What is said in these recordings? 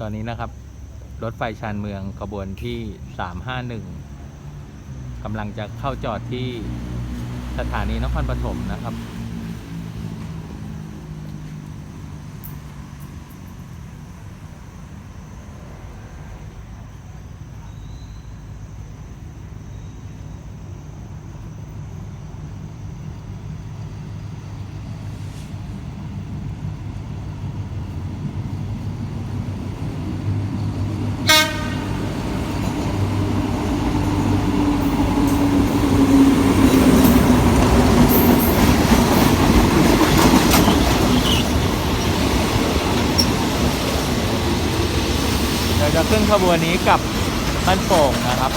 ตอนนี้นะครับ รถไฟชานเมืองขบวนที่ 351กำลังจะเข้าจอดที่สถานีนครปฐมนะครับ เราจะขึ้นขบวนนี้กับบ้านโป่งนะครับ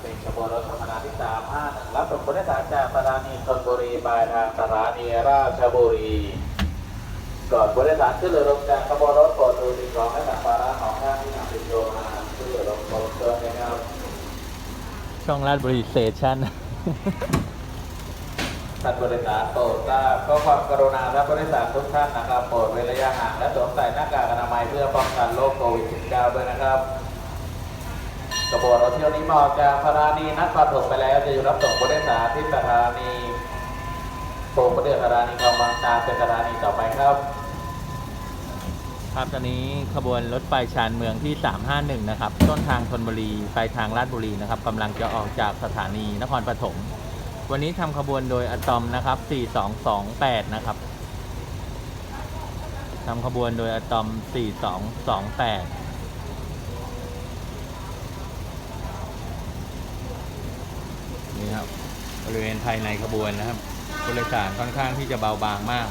เป็นขบวนรถธรรมดาที่สามห้าหนึ่งรับส่งผู้โดยสารจากสถานีธนบุรีปทางสถานีราชบุรีก่อนผู้โดยสารขึ้นเรือลงจากขบวนรถโปรดดูสิ่งของและสัมภาระของท่านที่นำติดตัวมาขึ้นเรือลงโปรดเชิญนะครับช่องราชบุรีสเตชัน ท่านผู้โดยสารโปรดทราบข้อความกรุณาท่านผู้โดยสารทุกท่านนะครับโปรดเว้นระยะห่างและสวมใส่หน้ากากอนามัยเพื่อป้องกันโรคโควิด -19 ด้วยนะครับกระบวนรถเที่ยวนี้มาออกจากสถานีนักปฐมไปแล้วจะอยู่รับส่งผู้โดยสารที่สถานีโป่งประเดือสถานีคลองบางนาเป็นสถานีต่อไปครับครับตอนนี้ขบวนรถไฟชานเมืองที่ 351 นะครับ ต้นทางธนบุรี ไปทางราชบุรีนะครับกำลังจะออกจากสถานีนครปฐม วันนี้ทำขบวนโดยอะตอมนะครับ 4228 นะครับทำขบวนโดยอะตอม 4228นี่ครับบริเวณภายในขบวนนะครับผู้โดยสารค่อนข้างที่จะเบาบางมาก